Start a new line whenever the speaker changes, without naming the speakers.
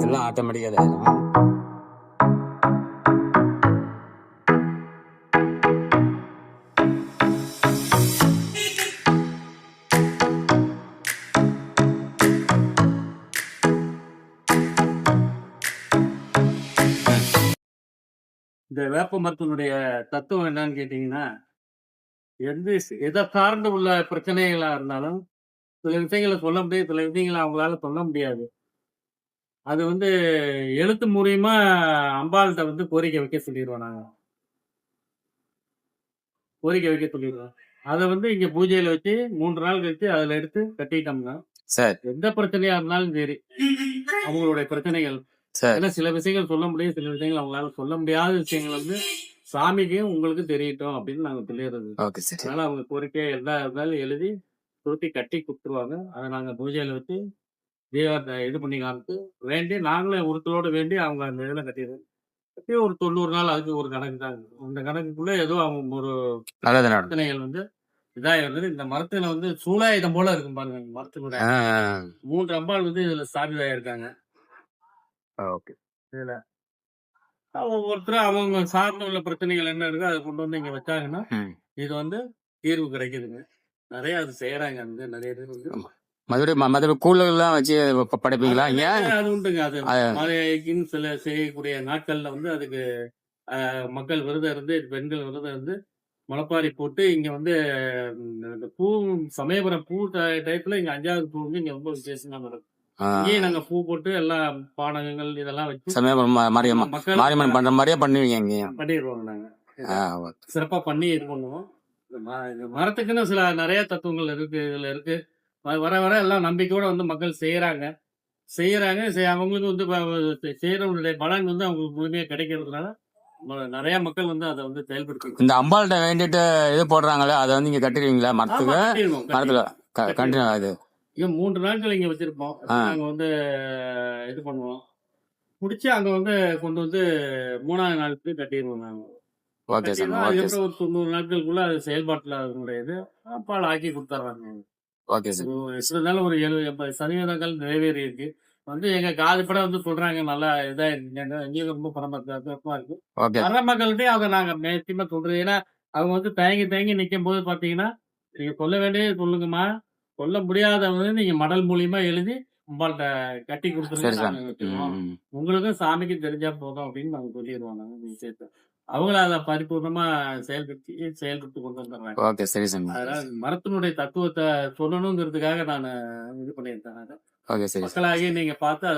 எல்லாம் ஆட்டோமேட்டிக்காக ஆயிடும்
இந்த வேப்ப மரத்தினுடைய தத்துவம் என்னன்னு கேட்டீங்கன்னா எந்த எதை சார்ந்து உள்ள பிரச்சனைகளாக இருந்தாலும் சில விஷயங்களை சொல்ல முடியாது சில விஷயங்களை அவங்களால சொல்ல முடியாது. அது வந்து எழுத்து மூலியமா அம்பாள்கிட்ட வந்து கோரிக்கை வைக்க சொல்லிடுவோம் நாங்க. கோரிக்கை வைக்க சொல்லிடுவோம் அதை வந்து இங்க பூஜையில வச்சு மூன்று நாள் கழிச்சு அதுல எடுத்து கட்டிட்டோம்னா
சரி.
எந்த பிரச்சனையா இருந்தாலும் சரி அவங்களுடைய பிரச்சனைகள். ஏன்னா சில விஷயங்கள் சொல்ல முடியும் சில விஷயங்கள் அவங்களால சொல்ல முடியாத விஷயங்கள் வந்து சாமிக்கும் உங்களுக்கு தெரியட்டும் அப்படின்னு நாங்க சொல்லிடுறது. அதனால அவங்க கோரிக்கை எல்லா இருந்தாலும் எழுதி சுருட்டி கட்டி கொடுத்துருவாங்க. அதை நாங்க பூஜையில வச்சு இது பண்ணி காமிச்சு வேண்டி நாங்களே ஒருத்தரோட வேண்டி அவங்க அந்த இதில் கட்டிடுவோம் கட்டி ஒரு தொண்ணூறு நாள் அதுக்கு ஒரு கணக்கு தான். இந்த கணக்குக்குள்ள ஏதோ அவங்க ஒரு பிரச்சனைகள் வந்து இதாக இருந்தது. இந்த மரத்துல வந்து சூலாயுதம் போல இருக்கும் பாருங்க மரத்துக்கூட மூன்று அம்பாள் வந்து இதுல ஸ்தாபிதா இருக்காங்க
ஓகே.
ஒவ்வொருத்தரும் அவங்க சார்ந்த உள்ள பிரச்சனைகள் என்ன இருக்கோ அதை கொண்டு வந்து இங்க வச்சாங்கன்னா. இது வந்து தீர்வு கிடைக்குதுங்க. நிறைய அது செய்யறாங்க வந்து நிறைய பேர் வந்து.
மதுரை மதுரை கூழெல்லாம் வச்சு படைப்பீங்களா? இங்க
அது உண்டுங்க. அது மழைக்குன்னு சில செய்யக்கூடிய நாட்கள்ல வந்து அதுக்கு மக்கள் விரதம் இருந்து பெண்கள் விரதம் இருந்து முளைப்பாரி போட்டு இங்க வந்து இந்த பூ சமயபுரம் பூ டைப்ல இங்க அஞ்சாவது பூ வந்து இங்க ரொம்ப விசேஷமா நடக்கும்.
ஆ,
இங்கேயும் நாங்க பூ போட்டு எல்லாம் பானகங்கள் இதெல்லாம் வச்சு
சமயபுரம் மாரியம்மா மாரியம்மன் பண்ற மாதிரியே பண்ணுவீங்க இங்கேயும்.
பண்ணிடுவோங்க நாங்க. சிறப்பா பண்ணி இது பண்ணுவோம் மரத்துக்குன்னு சில நிறைய தத்துவங்கள் இருக்கு இதுல இருக்கு. வர வர எல்லாம் நம்பிக்கையோட வந்து மக்கள் செய்யறாங்க செய்யறாங்க செய்- அவங்களுக்கு வந்து செய்யறவங்களுடைய பலன் வந்து அவங்களுக்கு முழுமையா கிடைக்கிறதுனால நிறைய மக்கள் வந்து அதை வந்து செயல்படுத்தி
இந்த அம்பாள்கிட்ட வேண்டிட்டு இது போடுறாங்களே அதை வந்து இங்க கட்டிடுவீங்களா மரத்துக்கு? மரத்துல கண்டினியூ இது
இங்க மூன்று நாட்கள் இங்க வச்சிருப்போம்.
ஆ.
நாங்க வந்து இது பண்ணுவோம். முடிச்சு அங்க வந்து கொண்டு வந்து மூணாவது நாளுக்கு கட்டிடுவோம் நாங்க.
ஓகே சார்
கட்டிடுவோம்.
ஓகே சார்
அதுக்கப்புறம் ஒரு தொண்ணூறு நாட்களுக்குள்ள அது செயல்பாட்டுல அதனுடைய இது பால் ஆக்கி கொடுத்துட்றாங்க
ஓகே சார்.
இருந்தாலும் ஒரு எழுபது எண்பது சதவீதங்கள் நிறைவேறி இருக்கு வந்து எங்க காது படம் வந்து சொல்றாங்க நல்லா இதா எங்களுக்கு ரொம்ப பரமத்தமா இருக்கு. வர மக்கள்கிட்டயும் அவங்க நாங்க மேத்தியமா சொல்றது ஏன்னா அவங்க வந்து தயங்கி தயங்கி நிக்கும் போது பாத்தீங்கன்னா நீங்க சொல்ல வேண்டியது சொல்லுங்கம்மா. சொல்ல முடியாதவங்க நீங்க மடல் மூலியமா எழுதி உங்கள்ட்ட கட்டி
சரி
கொடுத்துருங்க
சார்
நாங்க வச்சிருவோம்.
ம், ம்.
உங்களுக்கும் சாமிக்கும் தெரிஞ்சா போதும் அப்படின்னு நாங்க இந்த விஷயத்த. அவங்கள அதை பரிபூர்ணமா செயல்படுத்தி செயல்படுத்தி கொண்டு வந்துடுறாங்க
ஓகே சரி
அதனால மரத்தினுடைய தத்துவத்தை சொல்லணுங்கிறதுக்காக நான் இது
சரி.
மக்களாகி நீங்க பார்த்து